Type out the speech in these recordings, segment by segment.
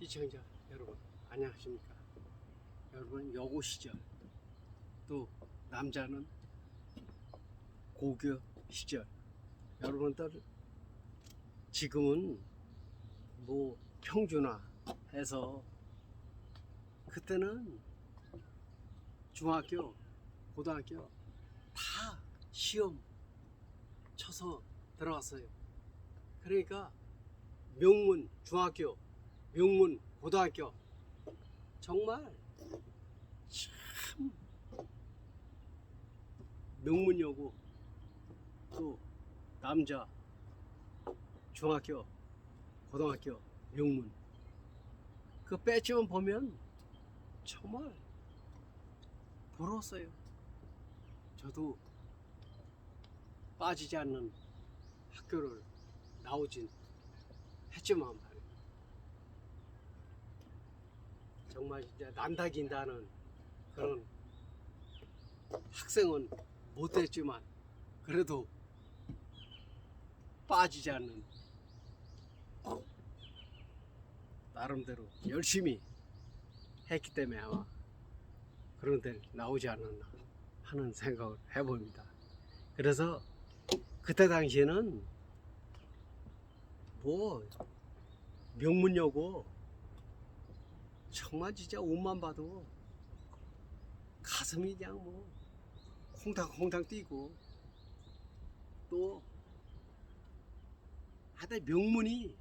시청자 여러분 안녕하십니까? 여러분 여고 시절 또 남자는 고교 시절. 여러분들 지금은 뭐 평준화 해서 그때는 중학교 고등학교 다 시험 쳐서 들어갔어요. 그러니까 명문 중학교 명문 고등학교 정말 참 명문 여고 또 남자 중학교 고등학교 명문 그 배지만 보면 정말 부러웠어요 저도 빠지지 않는 학교를 나오진 했지만 말이에요. 정말 진짜 난다긴다는 그런 학생은 못됐지만 그래도 빠지지 않는 나름대로 열심히 했기 때문에 아마 그런 데 나오지 않았나 하는 생각을 해봅니다. 그래서 그때 당시에는 뭐 명문여고 정말 진짜 옷만 봐도 가슴이 그냥 뭐 콩닥콩닥 뛰고 또 하여튼 명문이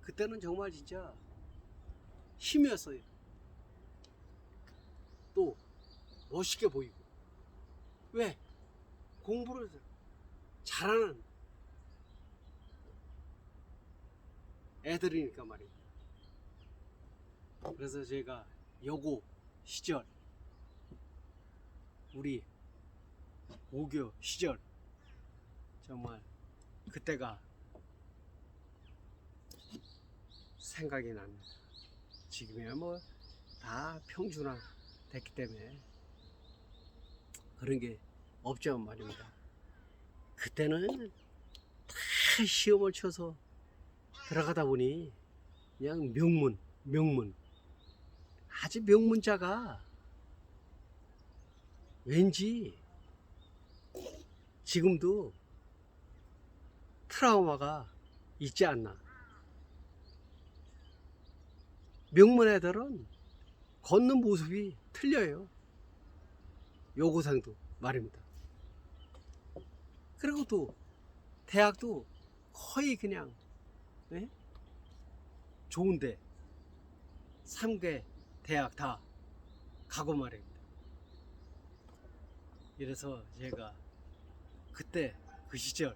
그때는 정말 진짜 힘이었어요. 또 멋있게 보이고 왜 공부를 잘하는 애들이니까 말입니다. 그래서 제가 여고 시절 우리 고교 시절 정말 그때가 생각이 납니다. 지금이야 뭐 다 평준화 됐기 때문에 그런 게 없죠 말입니다. 그때는 다 시험을 쳐서 들어가다 보니 그냥 명문, 명문. 아주 명문자가 왠지 지금도 트라우마가 있지 않나. 명문 애들은 걷는 모습이 틀려요. 여고생도 말입니다. 그리고 또 대학도 거의 그냥 네? 좋은데 3개 대학 다 가고 말입니다. 이래서 제가 그때 그 시절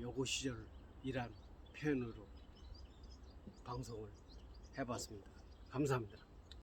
여고 시절이란 표현으로 방송을 해봤습니다. 감사합니다.